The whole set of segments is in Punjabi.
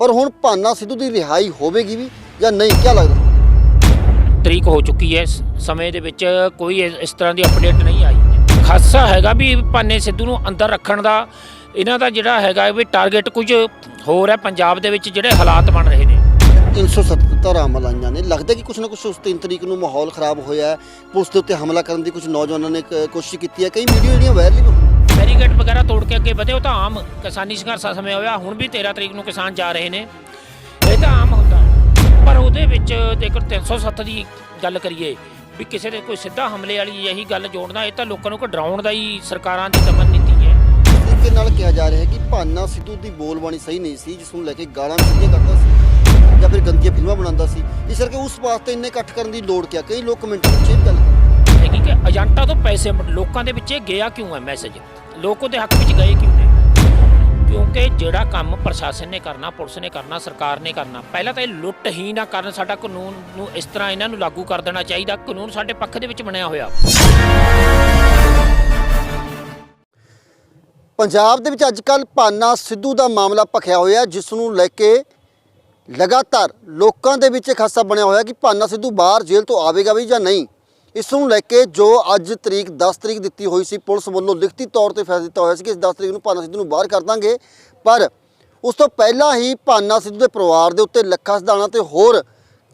ਪਰ ਹੁਣ ਭਾਨਾ ਸਿੱਧੂ ਦੀ ਰਿਹਾਈ ਹੋਵੇਗੀ ਵੀ ਜਾਂ ਨਹੀਂ ਕੀ ਲੱਗਦਾ? ਤਰੀਕ ਹੋ ਚੁੱਕੀ ਹੈ ਇਸ ਸਮੇਂ ਦੇ ਵਿੱਚ ਕੋਈ ਇਸ ਇਸ ਤਰ੍ਹਾਂ ਦੀ ਅਪਡੇਟ ਨਹੀਂ ਆਈ। ਖਾਸਾ ਹੈਗਾ ਵੀ ਪਾਨੇ ਸਿੱਧੂ ਨੂੰ ਅੰਦਰ ਰੱਖਣ ਦਾ ਇਹਨਾਂ ਦਾ ਜਿਹੜਾ ਹੈਗਾ ਵੀ ਟਾਰਗੇਟ ਕੁਝ ਹੋਰ ਹੈ ਪੰਜਾਬ ਦੇ ਵਿੱਚ ਜਿਹੜੇ ਹਾਲਾਤ ਬਣ ਰਹੇ ਨੇ। 377 ਧਾਰਾਵਾਂ ਲਾਈਆਂ ਨੇ ਲੱਗਦਾ ਕਿ ਕੁਛ ਨਾ ਕੁਛ ਉਸ 3 ਤਰੀਕ ਨੂੰ ਮਾਹੌਲ ਖਰਾਬ ਹੋਇਆ ਹੈ। ਪੁਲਿਸ ਦੇ ਉੱਤੇ ਹਮਲਾ ਕਰਨ ਦੀ ਕੁਝ ਨੌਜਵਾਨਾਂ ਨੇ ਕ- ਕੋਸ਼ਿਸ਼ ਕੀਤੀ ਹੈ। ਕਈ ਵੀਡੀਓ ਜਿਹੜੀਆਂ ਵਾਇਰਲ ਵੀ ਹੋਈਆਂ ਬੈਰੀਕੇਡ ਵਗੈਰਾ ਤੋੜ ਕੇ ਅੱਗੇ ਵਧੇ ਉਹ ਤਾਂ ਆਮ ਕਿਸਾਨੀ ਸੰਘਰਸ਼ਾ ਸਮੇਂ ਹੋਇਆ। ਹੁਣ ਵੀ 13 ਤਰੀਕ ਨੂੰ ਕਿਸਾਨ ਜਾ ਰਹੇ ਨੇ। ਇਹ ਤਾਂ ਆਮ ਹੁੰਦਾ। ਪਰ ਉਹਦੇ ਵਿੱਚ ਜੇਕਰ 307 ਦੀ ਗੱਲ ਕਰੀਏ ਵੀ ਕਿਸੇ ਦੇ ਕੋਈ ਸਿੱਧਾ ਹਮਲੇ ਵਾਲੀ ਇਹੀ ਗੱਲ ਜੋੜਨਾ ਇਹ ਤਾਂ ਲੋਕਾਂ ਨੂੰ ਕੋ ਡਰਾਉਣ ਦਾ ਹੀ ਸਰਕਾਰਾਂ ਦੀ ਦਮਨ ਨੀਤੀ ਹੈ। ਤਰੀਕੇ ਨਾਲ ਕਿਹਾ ਜਾ ਰਿਹਾ ਹੈ ਕਿ ਭਾਨਾ ਸਿੱਧੂ ਦੀ ਬੋਲਬਾਣੀ ਸਹੀ ਨਹੀਂ ਸੀ ਜਿਸ ਨੂੰ ਲੈ ਕੇ ਗਾਲਾਂ ਸਿੱਧੀਆਂ ਕੱਢਦਾ ਸੀ ਜਾਂ ਫਿਰ ਗੰਦੀਆਂ ਫਿਲਮਾਂ ਬਣਾਉਂਦਾ ਸੀ। ਇਸ ਕਰਕੇ ਉਸ ਵਾਸਤੇ ਇੰਨੇ ਇਕੱਠ ਕਰਨ ਦੀ ਲੋੜ ਕਿਆ? ਕਈ ਲੋਕ ਕਮੈਂਟ ਵਿੱਚ ਇਹ ਗੱਲ ਕਰਦੇ ਕਿ ਏਜੰਟਾਂ ਤੋਂ ਪੈਸੇ ਲੋਕਾਂ ਦੇ ਵਿੱਚ ਇਹ ਗਿਆ ਕਿਉਂ ਹੈ ਮੈਸੇਜ? ਲੋਕ ਉਹਦੇ ਹੱਕ ਵਿੱਚ ਗਏ ਕਿਉਂ ਨੇ? ਕਿਉਂਕਿ ਜਿਹੜਾ ਕੰਮ ਪ੍ਰਸ਼ਾਸਨ ਨੇ ਕਰਨਾ, ਪੁਲਿਸ ਨੇ ਕਰਨਾ, ਸਰਕਾਰ ਨੇ ਕਰਨਾ, ਪਹਿਲਾਂ ਤਾਂ ਇਹ ਲੁੱਟ ਹੀ ਨਾ ਕਰਨ, ਸਾਡਾ ਕਾਨੂੰਨ ਨੂੰ ਇਸ ਤਰ੍ਹਾਂ ਇਹਨਾਂ ਨੂੰ ਲਾਗੂ ਕਰ ਦੇਣਾ ਚਾਹੀਦਾ। ਕਾਨੂੰਨ ਸਾਡੇ ਪੱਖ ਦੇ ਵਿੱਚ ਬਣਿਆ ਹੋਇਆ। ਪੰਜਾਬ ਦੇ ਵਿੱਚ ਅੱਜ ਕੱਲ ਭਾਨਾ ਸਿੱਧੂ ਦਾ ਮਾਮਲਾ ਭਖਿਆ ਹੋਇਆ ਜਿਸ ਨੂੰ ਲੈ ਕੇ ਲਗਾਤਾਰ ਲੋਕਾਂ ਦੇ ਵਿੱਚ ਇੱਕ ਹਾਸਾ ਬਣਿਆ ਹੋਇਆ ਕਿ ਭਾਨਾ ਸਿੱਧੂ ਬਾਹਰ ਜੇਲ੍ਹ ਤੋਂ ਆਵੇਗਾ ਵੀ ਜਾਂ ਨਹੀਂ। ਇਸ ਨੂੰ ਲੈ ਕੇ ਜੋ ਅੱਜ ਤਰੀਕ 10 ਤਰੀਕ ਦਿੱਤੀ ਹੋਈ ਸੀ, ਪੁਲਿਸ ਵੱਲੋਂ ਲਿਖਤੀ ਤੌਰ ਤੇ ਫੈਸਲਾ ਦਿੱਤਾ ਹੋਇਆ ਸੀ ਕਿ ਇਸ 10 ਤਰੀਕ ਨੂੰ ਭਾਨਾ ਸਿੱਧੂ ਨੂੰ ਬਾਹਰ ਕਰ ਦਾਂਗੇ। ਪਰ ਉਸ ਤੋਂ ਪਹਿਲਾਂ ਹੀ ਭਾਨਾ ਸਿੱਧੂ ਦੇ ਪਰਿਵਾਰ ਦੇ ਉੱਤੇ ਲੱਖਾ ਸਦਾਣਾ ਤੇ ਹੋਰ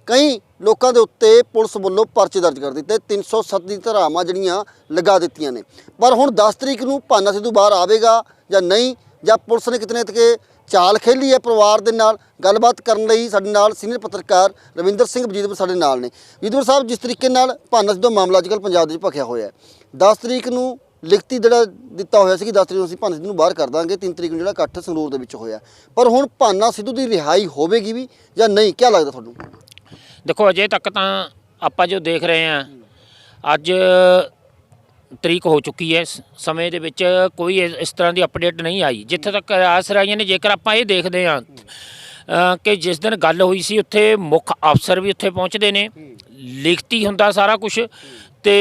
ਕਈ ਲੋਕਾਂ ਦੇ ਉੱਤੇ ਪੁਲਿਸ ਵੱਲੋਂ ਪਰਚੇ ਦਰਜ ਕਰ ਦਿੱਤੇ। 307 ਦੀ ਧਾਰਾਵਾਂ ਜਿਹੜੀਆਂ ਲਗਾ ਦਿੱਤੀਆਂ ਨੇ। ਪਰ ਹੁਣ 10 ਤਰੀਕ ਨੂੰ ਭਾਨਾ ਸਿੱਧੂ ਬਾਹਰ ਆਵੇਗਾ ਜਾਂ ਨਹੀਂ ਜਾਂ ਪੁਲਿਸ ਨੇ ਕਿਤਨੇ ਤੱਕੇ ਚਾਲ ਖੇਲੀ ਹੈ ਪਰਿਵਾਰ ਦੇ ਨਾਲ, ਗੱਲਬਾਤ ਕਰਨ ਲਈ ਸਾਡੇ ਨਾਲ ਸੀਨੀਅਰ ਪੱਤਰਕਾਰ ਰਵਿੰਦਰ ਸਿੰਘ ਵਜੀਦਪੁਰ ਸਾਡੇ ਨਾਲ ਨੇ। ਵਜੀਦਪੁਰ ਸਾਹਿਬ, ਜਿਸ ਤਰੀਕੇ ਨਾਲ ਭਾਨਾ ਸਿੱਧੂ ਦਾ ਮਾਮਲਾ ਅੱਜਕੱਲ ਪੰਜਾਬ ਦੇ ਵਿੱਚ ਭਖਿਆ ਹੋਇਆ ਹੈ 10 ਤਰੀਕ ਨੂੰ ਲਿਖਤੀ ਜਿਹੜਾ ਦਿੱਤਾ ਹੋਇਆ ਸੀ ਕਿ 10 ਤਰੀਕ ਨੂੰ ਅਸੀਂ ਭਾਨਾ ਸਿੱਧੂ ਨੂੰ ਬਾਹਰ ਕਰ ਦਾਂਗੇ 3 ਤਰੀਕ ਨੂੰ ਜਿਹੜਾ ਇਕੱਠ ਸੰਗਰੂਰ ਦੇ ਵਿੱਚ ਹੋਇਆ ਪਰ ਹੁਣ ਭਾਨਾ ਸਿੱਧੂ ਦੀ ਰਿਹਾਈ ਹੋਵੇਗੀ ਵੀ ਜਾਂ ਨਹੀਂ ਕੀ ਲੱਗਦਾ ਤੁਹਾਨੂੰ? ਦੇਖੋ, ਅਜੇ ਤੱਕ ਤਾਂ ਆਪਾਂ ਜੋ ਦੇਖ ਰਹੇ ਹਾਂ, ਅੱਜ ਤਰੀਕ ਹੋ ਚੁੱਕੀ ਹੈ ਇਸ ਸਮੇਂ ਦੇ ਵਿੱਚ ਕੋਈ ਇਸ ਇਸ ਤਰ੍ਹਾਂ ਦੀ ਅਪਡੇਟ ਨਹੀਂ ਆਈ। ਜਿੱਥੇ ਤੱਕ ਆਸ ਰਾਈਆਂ ਨੇ ਜੇਕਰ ਆਪਾਂ ਇਹ ਦੇਖਦੇ ਹਾਂ ਅ, ਕਿ ਜਿਸ ਦਿਨ ਗੱਲ ਹੋਈ ਸੀ ਉੱਥੇ ਮੁੱਖ ਅਫਸਰ ਵੀ ਉੱਥੇ ਪਹੁੰਚਦੇ ਨੇ। ਲਿਖਤੀ ਹੁੰਦਾ ਸਾਰਾ ਕੁਝ ਤੇ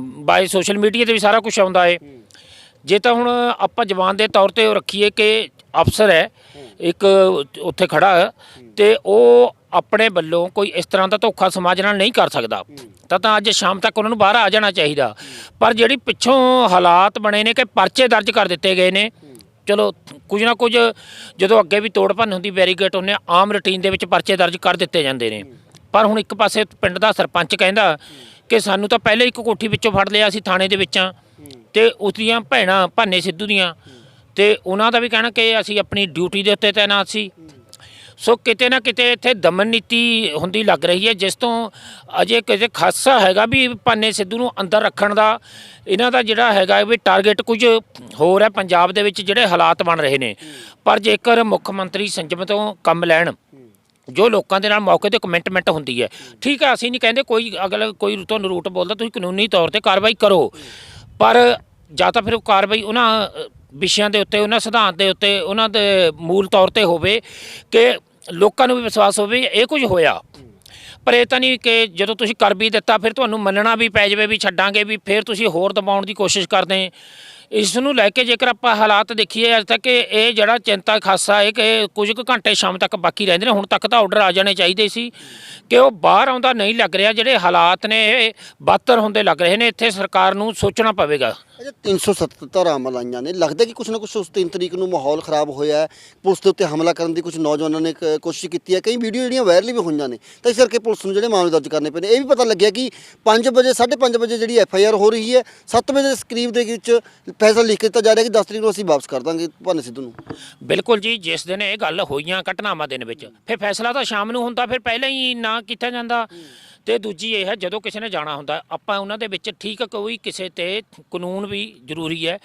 ਬਾਈ ਸੋਸ਼ਲ ਮੀਡੀਆ ਤੇ ਵੀ ਸਾਰਾ ਕੁਝ ਆਉਂਦਾ ਏ। ਜੇ ਤਾਂ ਹੁਣ ਆਪਾਂ ਜਵਾਨ ਦੇ ਤੌਰ ਤੇ ਉਹ ਰੱਖੀਏ ਕਿ ਅਫਸਰ ਹੈ ਇੱਕ ਉੱਥੇ ਖੜਾ ਹੈ ਤੇ ਉਹ ਆਪਣੇ ਵੱਲੋਂ ਕੋਈ ਇਸ ਤਰ੍ਹਾਂ ਦਾ ਧੋਖਾ ਸਮਾਜ ਨਾਲ ਨਹੀਂ ਕਰ ਸਕਦਾ। ਤਾਂ ਤਾਂ ਅੱਜ ਸ਼ਾਮ ਤੱਕ ਉਹਨਾਂ ਨੂੰ ਬਾਹਰ ਆ ਜਾਣਾ ਚਾਹੀਦਾ। ਪਰ ਜਿਹੜੀ ਪਿੱਛੋਂ ਹਾਲਾਤ ਬਣੇ ਨੇ ਕਿ ਪਰਚੇ ਦਰਜ ਕਰ ਦਿੱਤੇ ਗਏ ਨੇ, ਚਲੋ ਕੁਝ ਨਾ ਕੁਝ ਜਦੋਂ ਅੱਗੇ ਵੀ ਤੋੜ ਭੰਨ ਹੁੰਦੀ ਬੈਰੀਕੇਡ ਉਹਨੇ ਆਮ ਰੁਟੀਨ ਦੇ ਵਿੱਚ ਪਰਚੇ ਦਰਜ ਕਰ ਦਿੱਤੇ ਜਾਂਦੇ ਨੇ। ਪਰ ਹੁਣ ਇੱਕ ਪਾਸੇ ਪਿੰਡ ਦਾ ਸਰਪੰਚ ਕਹਿੰਦਾ ਕਿ ਸਾਨੂੰ ਤਾਂ ਪਹਿਲੇ ਇੱਕ ਕੋਠੀ ਵਿੱਚੋਂ ਫੜ ਲਿਆ ਸੀ ਥਾਣੇ ਦੇ ਵਿੱਚਾਂ ਤੇ ਉਸ ਦੀਆਂ ਭੈਣਾਂ ਭਾਨੇ ਸਿੱਧੂ ਦੀਆਂ ਤੇ ਉਹਨਾਂ ਦਾ ਵੀ ਕਹਿਣਾ ਕਿ ਅਸੀਂ ਆਪਣੀ ਡਿਊਟੀ ਦੇ ਉੱਤੇ ਤਾਇਨਾਤ ਸੀ। ਸੋ ਕਿਤੇ ਨਾ ਕਿਤੇ ਇੱਥੇ ਦਮਨ ਨੀਤੀ ਹੁੰਦੀ ਲੱਗ ਰਹੀ ਹੈ, ਜਿਸ ਤੋਂ ਅਜੇ ਕਿਤੇ ਖਾਸਾ ਹੈਗਾ ਵੀ ਭਾਨੇ ਸਿੱਧੂ ਨੂੰ ਅੰਦਰ ਰੱਖਣ ਦਾ, ਇਹਨਾਂ ਦਾ ਜਿਹੜਾ ਹੈਗਾ ਵੀ ਟਾਰਗੇਟ ਕੁਝ ਹੋਰ ਹੈ ਪੰਜਾਬ ਦੇ ਵਿੱਚ ਜਿਹੜੇ ਹਾਲਾਤ ਬਣ ਰਹੇ ਨੇ। ਪਰ ਜੇਕਰ ਮੁੱਖ ਮੰਤਰੀ ਸੰਜਮ ਤੋਂ ਕੰਮ ਲੈਣ, ਜੋ ਲੋਕਾਂ ਦੇ ਨਾਲ ਮੌਕੇ ਤੇ ਕਮਿਟਮੈਂਟ ਹੁੰਦੀ ਹੈ, ਠੀਕ ਹੈ, ਅਸੀਂ ਨਹੀਂ ਕਹਿੰਦੇ ਕੋਈ ਅਗਲਾ ਕੋਈ ਤੁਹਾਨੂੰ ਰੂਟ ਬੋਲਦਾ, ਤੁਸੀਂ ਕਾਨੂੰਨੀ ਤੌਰ ਤੇ ਕਾਰਵਾਈ ਕਰੋ। ਪਰ ਜਾਂ ਤਾਂ ਫਿਰ ਉਹ ਕਾਰਵਾਈ ਉਹਨਾਂ ਵਿਸ਼ਿਆਂ ਦੇ ਉੱਤੇ, ਉਹਨਾਂ ਸਿਧਾਂਤ ਦੇ ਉੱਤੇ, ਉਹਨਾਂ ਦੇ ਮੂਲ ਤੌਰ ਤੇ ਹੋਵੇ ਕਿ ਲੋਕਾਂ ਨੂੰ ਵੀ ਵਿਸ਼ਵਾਸ ਹੋਵੇ ਇਹ ਕੁਝ ਹੋਇਆ। ਪਰ ਇਹ ਤਾਂ ਨਹੀਂ ਕਿ ਜਦੋਂ ਤੁਸੀਂ ਕਰ ਵੀ ਦਿੱਤਾ, ਫਿਰ ਤੁਹਾਨੂੰ ਮੰਨਣਾ ਵੀ ਪੈ ਜਾਵੇ ਵੀ ਛੱਡਾਂਗੇ ਵੀ, ਫਿਰ ਤੁਸੀਂ ਹੋਰ ਦਬਾਉਣ ਦੀ ਕੋਸ਼ਿਸ਼ ਕਰਦੇ ਇਸ ਨੂੰ ਲੈ ਕੇ ਜੇਕਰ ਆਪਾਂ ਹਾਲਾਤ ਦੇਖੀਏ, ਅੱਜ ਤੱਕ ਇਹ ਇਹ ਜਿਹੜਾ ਚਿੰਤਾ ਖਾਸਾ ਹੈ ਕਿ ਕੁਝ ਕੁ ਘੰਟੇ ਸ਼ਾਮ ਤੱਕ ਬਾਕੀ ਰਹਿੰਦੇ ਨੇ, ਹੁਣ ਤੱਕ ਤਾਂ ਆਰਡਰ ਆ ਜਾਣੇ ਚਾਹੀਦੇ ਸੀ ਕਿ ਉਹ ਬਾਹਰ ਆਉਂਦਾ ਨਹੀਂ ਲੱਗ ਰਿਹਾ, ਜਿਹੜੇ ਹਾਲਾਤ ਨੇ, ਇਹ ਬਦਤਰ ਹੁੰਦੇ ਲੱਗ ਰਹੇ ਨੇ, ਇੱਥੇ ਸਰਕਾਰ ਨੂੰ ਸੋਚਣਾ ਪਵੇਗਾ। ਅਜੇ 377 ਧਾਰਾਵਾਂ ਲਾਈਆਂ ਨੇ। ਲੱਗਦਾ ਕਿ ਕੁਛ ਨਾ ਕੁਛ ਉਸ 3 ਤਰੀਕ ਨੂੰ ਮਾਹੌਲ ਖਰਾਬ ਹੋਇਆ ਹੈ। ਪੁਲਿਸ ਦੇ ਉੱਤੇ ਹਮਲਾ ਕਰਨ ਦੀ ਕੁਝ ਨੌਜਵਾਨਾਂ ਨੇ ਕ- ਕੋਸ਼ਿਸ਼ ਕੀਤੀ ਹੈ। ਕਈ ਵੀਡੀਓ ਜਿਹੜੀਆਂ ਵਾਇਰਲ ਵੀ ਹੋਈਆਂ ਨੇ। ਤਾਂ ਇਸ ਕਰਕੇ ਪੁਲਿਸ ਨੂੰ ਜਿਹੜੇ ਮਾਮਲੇ ਦਰਜ ਕਰਨੇ ਪਏ ਨੇ, ਇਹ ਵੀ ਪਤਾ ਲੱਗਿਆ ਕਿ 5 ਵਜੇ 5:30 ਵਜੇ ਜਿਹੜੀ ਐਫ ਆਈ ਆਰ ਹੋ ਰਹੀ ਹੈ 7 ਵਜੇ ਦੇ ਕਰੀਬ ਦੇ ਵਿੱਚ ਫੈਸਲਾ ਲਿਖ ਕੇ ਦਿੱਤਾ ਜਾ ਰਿਹਾ ਕਿ 10 ਤਰੀਕ ਨੂੰ ਅਸੀਂ ਵਾਪਸ ਕਰ ਦਾਂਗੇ, ਭਾਨੇ ਸਿੱਧੂ ਨੂੰ। ਬਿਲਕੁਲ ਜੀ, ਜਿਸ ਦਿਨ ਇਹ ਗੱਲ ਹੋਈਆਂ ਘਟਨਾਵਾਂ ਦਿਨ ਵਿੱਚ, ਫਿਰ ਫੈਸਲਾ ਤਾਂ ਸ਼ਾਮ ਨੂੰ ਹੁੰਦਾ, ਫਿਰ ਪਹਿਲਾਂ ਹੀ ਨਾ ਕੀਤਾ ਜਾਂਦਾ। ਤੇ ਦੂਜੀ ਇਹ ਹੈ, ਜਦੋਂ ਕਿਸੇ ਨੇ ਜਾਣਾ ਹੁੰਦਾ, ਆਪਾਂ ਉਹਨਾਂ ਦੇ ਵਿੱਚ ਠੀਕ ਕੋਈ ਕਿਸੇ ਤੇ ਕਾਨੂੰਨ ਵੀ ਜ਼ਰੂਰੀ ਹੈ।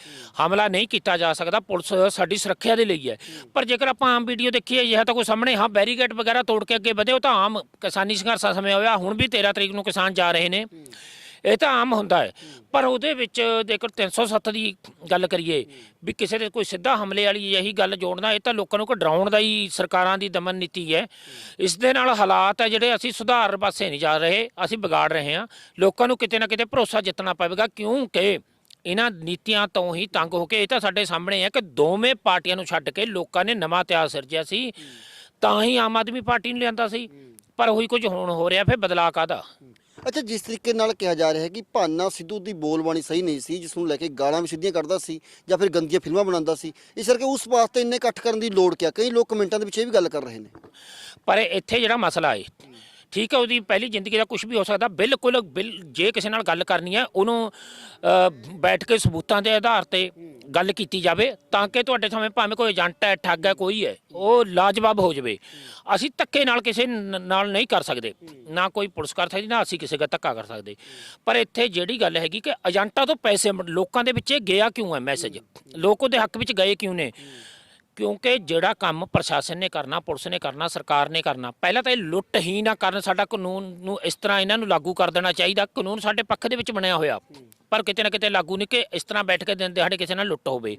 ਹਮਲਾ ਨਹੀਂ ਕੀਤਾ ਜਾ ਸਕਦਾ, ਪੁਲਿਸ ਸਾਡੀ ਸੁਰੱਖਿਆ ਦੇ ਲਈ ਹੈ। ਪਰ ਜੇਕਰ ਆਪਾਂ ਆਮ ਵੀਡੀਓ ਦੇਖੀਏ, ਇਹ ਤਾਂ ਕੋਈ ਸਾਹਮਣੇ, ਹਾਂ, ਬੈਰੀਕੇਡ ਵਗੈਰਾ ਤੋੜ ਕੇ ਅੱਗੇ ਵਧੇ, ਉਹ ਤਾਂ ਆਮ ਕਿਸਾਨੀ ਸੰਘਰਸ਼ਾਂ ਸਮੇਂ ਹੋਇਆ, ਹੁਣ ਵੀ 13 ਤਰੀਕ ਨੂੰ ਕਿਸਾਨ ਜਾ ਰਹੇ ਨੇ। ਇਹ ਤਾਂ ਆਮ ਹੁੰਦਾ ਹੈ। ਪਰ ਉਹਦੇ ਵਿੱਚ ਜੇਕਰ 307 ਦੀ ਗੱਲ ਕਰੀਏ ਵੀ ਕਿਸੇ ਦੇ ਕੋਈ ਸਿੱਧਾ ਹਮਲੇ ਵਾਲੀ ਇਹੀ ਗੱਲ ਜੋੜਨਾ, ਇਹ ਤਾਂ ਲੋਕਾਂ ਨੂੰ ਕੋ ਡਰਾਉਣ ਦਾ ਹੀ ਸਰਕਾਰਾਂ ਦੀ ਦਮਨ ਨੀਤੀ ਹੈ। ਇਸ ਦੇ ਨਾਲ ਹਾਲਾਤ ਹੈ ਜਿਹੜੇ ਅਸੀਂ ਸੁਧਾਰ ਪਾਸੇ ਨਹੀਂ ਜਾ ਰਹੇ, ਅਸੀਂ ਵਿਗਾੜ ਰਹੇ ਹਾਂ। ਲੋਕਾਂ ਨੂੰ ਕਿਤੇ ਨਾ ਕਿਤੇ ਭਰੋਸਾ ਜਿੱਤਣਾ ਪਵੇਗਾ ਕਿਉਂਕਿ ਇਹਨਾਂ ਨੀਤੀਆਂ ਤੋਂ ਹੀ ਤੰਗ ਹੋ ਕੇ ਇਹ ਤਾਂ ਸਾਡੇ ਸਾਹਮਣੇ ਹੈ ਕਿ ਦੋਵੇਂ ਪਾਰਟੀਆਂ ਨੂੰ ਛੱਡ ਕੇ ਲੋਕਾਂ ਨੇ ਨਵਾਂ ਇਤਿਹਾਸ ਸਿਰਜਿਆ ਸੀ, ਤਾਂ ਹੀ ਆਮ ਆਦਮੀ ਪਾਰਟੀ ਨੂੰ ਲਿਆਂਦਾ ਸੀ। ਪਰ ਉਹੀ ਕੁਝ ਹੁਣ ਹੋ ਰਿਹਾ, ਫਿਰ ਬਦਲਾਅ ਕਾਦਾ ਅੱਛਾ ਜਿਸ ਤਰੀਕੇ ਨਾਲ ਕਿਹਾ ਜਾ ਰਿਹਾ ਹੈ ਕਿ ਭਾਨਾ ਸਿੱਧੂ ਦੀ ਬੋਲਬਾਣੀ ਸਹੀ ਨਹੀਂ ਸੀ ਜਿਸ ਨੂੰ ਲੈ ਕੇ ਗਾਲਾਂ ਵੀ ਸਿੱਧੀਆਂ ਕੱਢਦਾ ਸੀ ਜਾਂ ਫਿਰ ਗੰਦੀਆਂ ਫਿਲਮਾਂ ਬਣਾਉਂਦਾ ਸੀ ਇਸ ਕਰਕੇ ਉਸ ਵਾਸਤੇ ਇੰਨੇ ਇਕੱਠ ਕਰਨ ਦੀ ਲੋੜ ਕਿਆ? ਕਈ ਲੋਕ ਕਮੈਂਟਾਂ ਦੇ ਵਿੱਚ ਇਹ ਵੀ ਗੱਲ ਕਰ ਰਹੇ ਨੇ। ਪਰ ਇੱਥੇ ਜਿਹੜਾ ਮਸਲਾ ਹੈ ਠੀਕ ਹੈ ਉਹਦੀ ਪਹਿਲੀ ਜ਼ਿੰਦਗੀ ਦਾ ਕੁਝ ਵੀ ਹੋ ਸਕਦਾ ਬਿਲਕੁਲ ਬਿਲ ਜੇ ਕਿਸੇ ਨਾਲ ਗੱਲ ਕਰਨੀ ਹੈ ਉਹਨੂੰ ਅ, ਬੈਠ ਕੇ ਸਬੂਤਾਂ ਦੇ ਆਧਾਰ ਤੇ ਗੱਲ ਕੀਤੀ ਜਾਵੇ, ਤਾਂ ਕਿ ਤੁਹਾਡੇ ਸਾਹਮਣੇ ਭਾਵੇਂ ਕੋਈ ਏਜੰਟ ਹੈ, ਠੱਗ ਹੈ, ਕੋਈ ਹੈ, ਉਹ ਲਾਜਵਾਬ ਹੋ ਜਾਵੇ। ਅਸੀਂ ਧੱਕੇ ਨਾਲ ਕਿਸੇ ਨ- ਨਾਲ ਨਹੀਂ ਕਰ ਸਕਦੇ। ਨਾ ਕੋਈ ਪੁਲਿਸ ਕਰ ਸਕਦੀ, ਨਾ ਅਸੀਂ ਕਿਸੇ ਦਾ ਧੱਕਾ ਕਰ ਸਕਦੇ। ਪਰ ਇੱਥੇ ਜਿਹੜੀ ਗੱਲ ਹੈਗੀ ਕਿ ਏਜੰਟਾਂ ਤੋਂ ਪੈਸੇ ਮ- ਲੋਕਾਂ ਦੇ ਵਿੱਚ ਇਹ ਗਿਆ ਕਿਉਂ ਹੈ ਮੈਸੇਜ ਲੋਕ ਉਹਦੇ ਹੱਕ ਵਿੱਚ ਗਏ ਕਿਉਂ ਨੇ? ਕਿਉਂਕਿ ਜਿਹੜਾ ਕੰਮ ਪ੍ਰਸ਼ਾਸਨ ਨੇ ਕਰਨਾ ਪੁਲਿਸ ਨੇ ਕਰਨਾ ਸਰਕਾਰ ਨੇ ਕਰਨਾ ਪਹਿਲਾਂ ਤਾਂ ਇਹ ਲੁੱਟ ਹੀ ਨਾ ਕਰਨ ਸਾਡਾ ਕਾਨੂੰਨ ਨੂੰ ਇਸ ਤਰ੍ਹਾਂ ਇਹਨਾਂ ਨੂੰ ਲਾਗੂ ਕਰ ਦੇਣਾ ਚਾਹੀਦਾ। ਕਾਨੂੰਨ ਸਾਡੇ ਪੱਖ ਦੇ ਵਿੱਚ ਬਣਿਆ ਹੋਇਆ ਪਰ ਕਿਤੇ ਨਾ ਕਿਤੇ ਲਾਗੂ ਨਹੀਂ ਕਿ ਇਸ ਤਰ੍ਹਾਂ ਬੈਠ ਕੇ ਦਿਨ ਦਿਹਾੜੇ ਕਿਸੇ ਨਾਲ ਲੁੱਟ ਹੋਵੇ।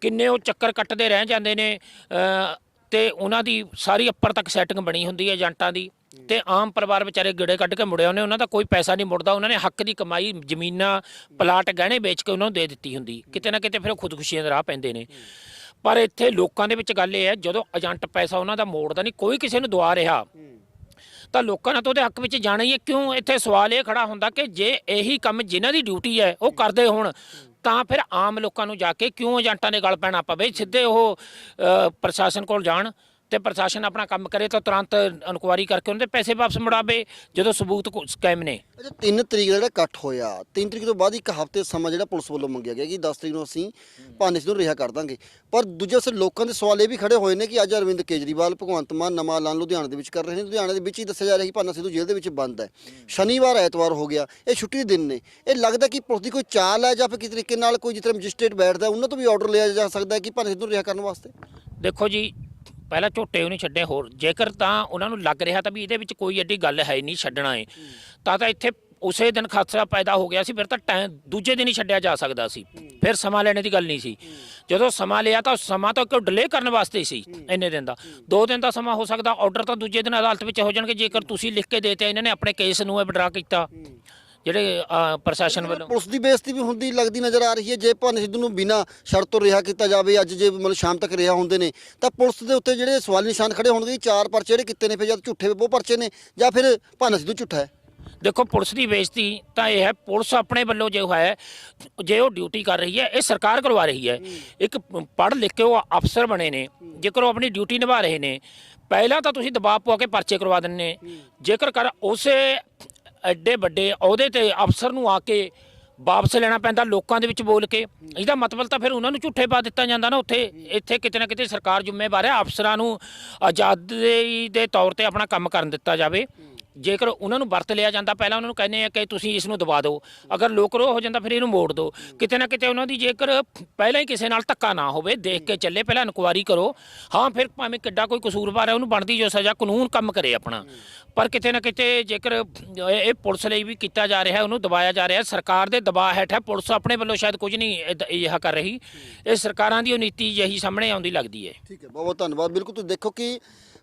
ਕਿੰਨੇ ਉਹ ਚੱਕਰ ਕੱਟਦੇ ਰਹਿ ਜਾਂਦੇ ਨੇ ਅ, ਤੇ ਉਹਨਾਂ ਦੀ ਸਾਰੀ ਉੱਪਰ ਤੱਕ ਸੈਟਿੰਗ ਬਣੀ ਹੁੰਦੀ ਹੈ ਏਜੰਟਾਂ ਦੀ। ਤੇ ਆਮ ਪਰਿਵਾਰ ਵਿਚਾਰੇ ਗੇੜੇ ਕੱਢ ਕੇ ਮੁੜਿਆ ਉਹਨੇ ਉਹਨਾਂ ਦਾ ਕੋਈ ਪੈਸਾ ਨਹੀਂ ਮੁੜਦਾ ਉਹਨਾਂ ਨੇ ਹੱਕ ਦੀ ਕਮਾਈ ਜ਼ਮੀਨਾਂ ਪਲਾਟ ਗਹਿਣੇ ਵੇਚ ਕੇ ਉਹਨਾਂ ਨੂੰ ਦੇ ਦਿੱਤੀ ਹੁੰਦੀ। ਕਿਤੇ ਨਾ ਕਿਤੇ ਫਿਰ ਉਹ ਖੁਦਕੁਸ਼ੀਆਂ ਦੇ ਰਾਹ ਪੈਂਦੇ ਨੇ। ਪਰ ਇੱਥੇ ਲੋਕਾਂ ਦੇ ਵਿੱਚ ਗੱਲ ਇਹ ਹੈ ਜਦੋਂ ਏਜੰਟ ਪੈਸਾ ਉਹਨਾਂ ਦਾ ਮੋੜਦਾ ਨਹੀਂ ਕੋਈ ਕਿਸੇ ਨੂੰ ਦਵਾ ਰਿਹਾ। ਤਾਂ ਲੋਕਾਂ ਨੇ ਤਾਂ ਉਹਦੇ ਹੱਕ ਵਿੱਚ ਜਾਣਾ ਹੀ ਹੈ ਕਿਉਂ? ਇੱਥੇ ਸਵਾਲ ਇਹ ਖੜਾ ਹੁੰਦਾ ਕਿ ਜੇ ਇਹੀ ਕੰਮ ਜਿਨ੍ਹਾਂ ਦੀ ਡਿਊਟੀ ਹੈ ਉਹ ਕਰਦੇ ਹੋਣ ਤਾਂ ਫਿਰ ਆਮ ਲੋਕਾਂ ਨੂੰ ਜਾ ਕੇ ਕਿਉਂ ਏਜੰਟਾਂ ਦੇ ਗਲ ਪੈਣਾ ਪਵੇ? ਸਿੱਧੇ ਉਹ ਪ੍ਰਸ਼ਾਸਨ ਕੋਲ ਜਾਣ। ਤੇ ਪ੍ਰਸ਼ਾਸਨ ਆਪਣਾ ਕੰਮ ਕਰੇ ਤਾਂ ਤੁਰੰਤ ਇਨਕੁਆਰੀ ਕਰਕੇ ਉਹਨਾਂ ਦੇ ਪੈਸੇ ਵਾਪਸ ਮੁੜਾਵੇ ਜਦੋਂ ਸਬੂਤ ਸਕੈਮ ਨੇ। ਅੱਛਾ 3 ਤਰੀਕ ਦਾ ਜਿਹੜਾ ਇਕੱਠ ਹੋਇਆ 3 ਤਰੀਕ ਤੋਂ ਬਾਅਦ ਇੱਕ ਹਫ਼ਤੇ ਸਮਾਂ ਜਿਹੜਾ ਪੁਲਿਸ ਵੱਲੋਂ ਮੰਗਿਆ ਗਿਆ ਕਿ 10 ਤਰੀਕ ਨੂੰ ਅਸੀਂ ਭਾਨੇ ਸਿੱਧੂ ਨੂੰ ਰਿਹਾ ਕਰ ਦਾਂਗੇ। ਪਰ ਦੂਜੇ ਪਾਸੇ ਲੋਕਾਂ ਦੇ ਸਵਾਲ ਇਹ ਵੀ ਖੜੇ ਹੋਏ ਨੇ ਕਿ ਅੱਜ ਅਰਵਿੰਦ ਕੇਜਰੀਵਾਲ ਭਗਵੰਤ ਮਾਨ ਨਵਾਂ ਐਲਾਨ ਲੁਧਿਆਣਾ ਦੇ ਵਿੱਚ ਕਰ ਰਹੇ ਨੇ। ਲੁਧਿਆਣਾ ਦੇ ਵਿੱਚ ਹੀ ਦੱਸਿਆ ਜਾ ਰਿਹਾ ਕਿ ਭਾਨਾ ਸਿੱਧੂ ਜੇਲ੍ਹ ਦੇ ਵਿੱਚ ਬੰਦ ਹੈ। ਸ਼ਨੀਵਾਰ ਐਤਵਾਰ ਹੋ ਗਿਆ ਇਹ ਛੁੱਟੀ ਦੇ ਦਿਨ ਨੇ। ਇਹ ਲੱਗਦਾ ਕਿ ਪੁਲਿਸ ਦੀ ਕੋਈ ਚਾਲ ਹੈ ਜਾਂ ਫਿਰ ਕਿਸ ਤਰੀਕੇ ਨਾਲ ਕੋਈ ਜਿਸ ਤਰ੍ਹਾਂ ਮੈਜਿਸਟ੍ਰੇਟ ਬੈਠਦਾ ਉਹਨਾਂ ਤੋਂ ਵੀ ਆਰਡਰ ਲਿਆ ਜਾ ਸਕਦਾ ਕਿ ਭਾਨਾ ਸਿੱਧੂ ਨੂੰ ਰਿਹਾ ਕਰਨ ਵਾਸਤੇ? ਦੇਖੋ ਜੀ ਪਹਿਲਾਂ ਝੋਟੇ ਉਹਨੇ ਛੱਡੇ ਹੋਰ। ਜੇਕਰ ਤਾਂ ਉਹਨਾਂ ਨੂੰ ਲੱਗ ਰਿਹਾ ਤਾਂ ਵੀ ਇਹਦੇ ਵਿੱਚ ਕੋਈ ਐਡੀ ਗੱਲ ਹੈ ਨਹੀਂ ਛੱਡਣਾ ਏ ਤਾਂ ਤਾਂ ਇੱਥੇ ਉਸੇ ਦਿਨ ਖਤਰਾ ਪੈਦਾ ਹੋ ਗਿਆ ਸੀ ਫਿਰ ਤਾਂ ਟਾਈਮ ਦੂਜੇ ਦਿਨ ਹੀ ਛੱਡਿਆ ਜਾ ਸਕਦਾ ਸੀ। ਫਿਰ ਸਮਾਂ ਲੈਣੇ ਦੀ ਗੱਲ ਨਹੀਂ ਸੀ। ਜਦੋਂ ਸਮਾਂ ਲਿਆ ਤਾਂ ਸਮਾਂ ਤਾਂ ਕਿਉਂ ਡਿਲੇ ਕਰਨ ਵਾਸਤੇ ਸੀ ਇੰਨੇ ਦਿਨ ਦਾ। ਦੋ ਦਿਨ ਦਾ ਸਮਾਂ ਹੋ ਸਕਦਾ ਆਰਡਰ ਤਾਂ ਦੂਜੇ ਦਿਨ ਅਦਾਲਤ ਵਿੱਚ ਹੋ ਜਾਣਗੇ। ਜੇਕਰ ਤੁਸੀਂ ਲਿਖ ਕੇ ਦੇਤੇ ਇਹਨਾਂ ਨੇ ਆਪਣੇ ਕੇਸ ਨੂੰ ਵਿਡਰਾ ਕੀਤਾ। ਜਿਹੜੇ ਅ, ਪ੍ਰਸ਼ਾਸਨ ਵੱਲੋਂ ਪੁਲਿਸ ਦੀ ਬੇਇੱਜ਼ਤੀ ਵੀ ਹੁੰਦੀ ਲੱਗਦੀ ਨਜ਼ਰ ਆ ਰਹੀ ਹੈ। ਜੇ ਭਾਨੇ ਸਿੱਧੂ ਨੂੰ ਬਿਨਾਂ ਸ਼ਰਤ ਤੋਂ ਰਿਹਾ ਕੀਤਾ ਜਾਵੇ ਅੱਜ ਜੇ ਮਤਲਬ ਸ਼ਾਮ ਤੱਕ ਰਿਹਾ ਹੁੰਦੇ ਨੇ ਤਾਂ ਪੁਲਿਸ ਦੇ ਉੱਤੇ ਜਿਹੜੇ ਸਵਾਲ ਨਿਸ਼ਾਨ ਖੜੇ ਹੋਣਗੇ ਕਿ ਚਾਰ ਪਰਚੇ ਜਿਹੜੇ ਕੀਤੇ ਨੇ ਫਿਰ ਜਦ ਝੂਠੇ ਉਹ ਪਰਚੇ ਨੇ ਜਾਂ ਫਿਰ ਭਾਨਾ ਸਿੱਧੂ ਝੂਠਾ ਹੈ। ਦੇਖੋ ਪੁਲਿਸ ਦੀ ਬੇਇੱਜ਼ਤੀ ਤਾਂ ਇਹ ਹੈ ਪੁਲਿਸ ਆਪਣੇ ਵੱਲੋਂ ਜੋ ਹੈ ਜੇ ਉਹ ਡਿਊਟੀ ਕਰ ਰਹੀ ਹੈ ਇਹ ਸਰਕਾਰ ਕਰਵਾ ਰਹੀ ਹੈ। ਇੱਕ ਪੜ੍ਹ ਲਿਖ ਕੇ ਉਹ ਅਫਸਰ ਬਣੇ ਨੇ ਜੇਕਰ ਉਹ ਆਪਣੀ ਡਿਊਟੀ ਨਿਭਾ ਰਹੇ ਨੇ ਪਹਿਲਾਂ ਤਾਂ ਤੁਸੀਂ ਦਬਾਅ ਪਵਾ ਕੇ ਪਰਚੇ ਕਰਵਾ ਦਿੰਨੇ ਜੇਕਰ ਕਰ ਉਸੇ ਐਡੇ ਵੱਡੇ ਅਹੁਦੇ ਤੇ ਅਫਸਰ ਨੂੰ ਆ ਕੇ ਵਾਪਸ ਲੈਣਾ ਪੈਂਦਾ ਲੋਕਾਂ ਦੇ ਵਿੱਚ ਬੋਲ ਕੇ। ਇਹਦਾ ਮਤਲਬ ਤਾਂ ਫਿਰ ਉਹਨਾਂ ਨੂੰ ਝੂਠੇ ਪਾ ਦਿੱਤਾ ਜਾਂਦਾ ਨਾ ਉੱਥੇ। ਇੱਥੇ ਕਿਤੇ ਨਾ ਕਿਤੇ ਸਰਕਾਰ ਜ਼ਿੰਮੇਵਾਰ ਹੈ ਅਫਸਰਾਂ ਨੂੰ ਆਜ਼ਾਦੀ ਦੇ ਤੌਰ ਤੇ ਆਪਣਾ ਕੰਮ ਕਰਨ ਦਿੱਤਾ ਜਾਵੇ। ਜੇਕਰ ਉਹਨਾਂ ਨੂੰ ਵਰਤ ਲਿਆ ਜਾਂਦਾ, ਪਹਿਲਾਂ ਉਹਨਾਂ ਨੂੰ ਕਹਿੰਦੇ ਆ ਕਿ ਤੁਸੀਂ ਇਸ ਨੂੰ ਦਬਾ ਦਿਓ। ਅਗਰ ਲੋਕ ਰੋਹ ਹੋ ਜਾਂਦਾ, ਫਿਰ ਇਹਨੂੰ ਮੋੜ ਦਿਓ। ਕਿਤੇ ਨਾ ਕਿਤੇ ਉਹਨਾਂ ਦੀ ਜੇਕਰ ਪਹਿਲਾਂ ਹੀ ਕਿਸੇ ਨਾਲ ਧੱਕਾ ਨਾ ਹੋਵੇ, ਦੇਖ ਕੇ ਚੱਲੇ, ਪਹਿਲਾਂ ਇਨਕੁਆਰੀ ਕਰੋ। ਹਾਂ, ਫਿਰ ਭਾਵੇਂ ਕਿੱਡਾ ਕੋਈ ਕਸੂਰਵਾਰ ਹੈ, ਉਹਨੂੰ ਬਣਦੀ ਜੋ ਸਜ਼ਾ, ਕਾਨੂੰਨ ਕੰਮ ਕਰੇ ਆਪਣਾ। ਪਰ ਕਿਤੇ ਨਾ ਕਿਤੇ ਜੇਕਰ ਇਹ ਪੁਲਿਸ ਲਈ ਵੀ ਕੀਤਾ ਜਾ ਰਿਹਾ, ਉਹਨੂੰ ਦਬਾਇਆ ਜਾ ਰਿਹਾ, ਸਰਕਾਰ ਦੇ ਦਬਾਅ ਹੇਠ ਹੈ, ਪੁਲਿਸ ਆਪਣੇ ਵੱਲੋਂ ਸ਼ਾਇਦ ਕੁਝ ਨਹੀਂ ਇਹ- ਕਰ ਰਹੀ। ਇਹ ਸਰਕਾਰਾਂ ਦੀ ਉਹ ਨੀਤੀ ਜਿਹੀ ਸਾਹਮਣੇ ਆਉਂਦੀ ਲੱਗਦੀ ਹੈ। ਠੀਕ ਹੈ, ਬਹੁਤ ਬਹੁਤ ਧੰਨਵਾਦ। ਬਿਲਕੁਲ ਤੁਸੀਂ ਦੇਖੋ ਕਿ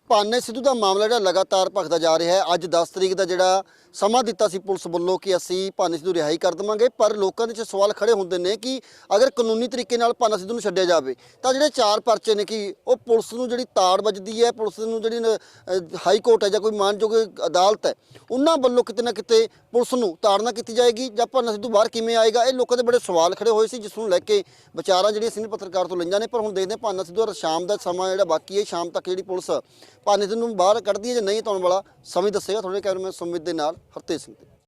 ਭਾਨੇ ਸਿੱਧੂ ਦਾ ਮਾਮਲਾ ਜਿਹੜਾ ਲਗਾਤਾਰ ਭਖਦਾ ਜਾ ਰਿਹਾ ਹੈ। ਅੱਜ 10 ਤਰੀਕ ਦਾ ਜਿਹੜਾ ਸਮਾਂ ਦਿੱਤਾ ਸੀ ਪੁਲਿਸ ਵੱਲੋਂ ਕਿ ਅਸੀਂ ਭਾਨੇ ਸਿੱਧੂ ਰਿਹਾਈ ਕਰ ਦੇਵਾਂਗੇ, ਪਰ ਲੋਕਾਂ ਦੇ ਵਿੱਚ ਸਵਾਲ ਖੜੇ ਹੁੰਦੇ ਨੇ ਕਿ ਅਗਰ ਕਾਨੂੰਨੀ ਤਰੀਕੇ ਨਾਲ ਭਾਨਾ ਸਿੱਧੂ ਨੂੰ ਛੱਡਿਆ ਜਾਵੇ, ਤਾਂ ਜਿਹੜੇ ਚਾਰ ਪਰਚੇ ਨੇ ਕਿ ਉਹ ਪੁਲਿਸ ਨੂੰ ਜਿਹੜੀ ਤਾੜ ਵੱਜਦੀ ਹੈ, ਪੁਲਿਸ ਨੂੰ ਜਿਹੜੀ ਹਾਈ ਕੋਰਟ ਹੈ ਜਾਂ ਕੋਈ ਮਾਨਯੋਗ ਅਦਾਲਤ ਹੈ, ਉਹਨਾਂ ਵੱਲੋਂ ਕਿਤੇ ਨਾ ਕਿਤੇ ਪੁਲਿਸ ਨੂੰ ਤਾੜਨਾ ਕੀਤੀ ਜਾਏਗੀ ਜਾਂ ਭਾਨਾ ਸਿੱਧੂ ਬਾਹਰ ਕਿਵੇਂ ਆਏਗਾ, ਇਹ ਲੋਕਾਂ ਦੇ ਬੜੇ ਸਵਾਲ ਖੜੇ ਹੋਏ ਸੀ, ਜਿਸ ਨੂੰ ਲੈ ਕੇ ਵਿਚਾਰਾਂ ਜਿਹੜੀਆਂ ਸੀਨੀਅਰ ਪੱਤਰਕਾਰ ਤੋਂ ਲਈਆਂ ਨੇ, ਪਰ ਹੁਣ ਦੇਖਦੇ ਹਾਂ ਭਾਨਾ ਸਿੱਧੂ ਦਾ ਸ਼ਾਮ ਦਾ ਸਮਾਂ ਜਿਹੜਾ ਬਾਕੀ ਹੈ, ਸ਼ਾਮ ਤੱਕ ਜਿਹੜੀ ਪੁਲਿਸ ਭਾਵੇਂ ਸਿੱਧੂ ਬਾਹਰ ਕੱਢਦੀ ਹੈ ਜਾਂ ਨਹੀਂ ਤਾਂ ਵਾਲਾ, ਸਮੇਂ ਦੱਸੇਗਾ ਤੁਹਾਡੇ ਕੈਮਰਾਮੈਨ ਸੁਮਿਤ ਦੇ ਨਾਲ ਹਰਤੇਜ ਸਿੰਘ ਤੇ।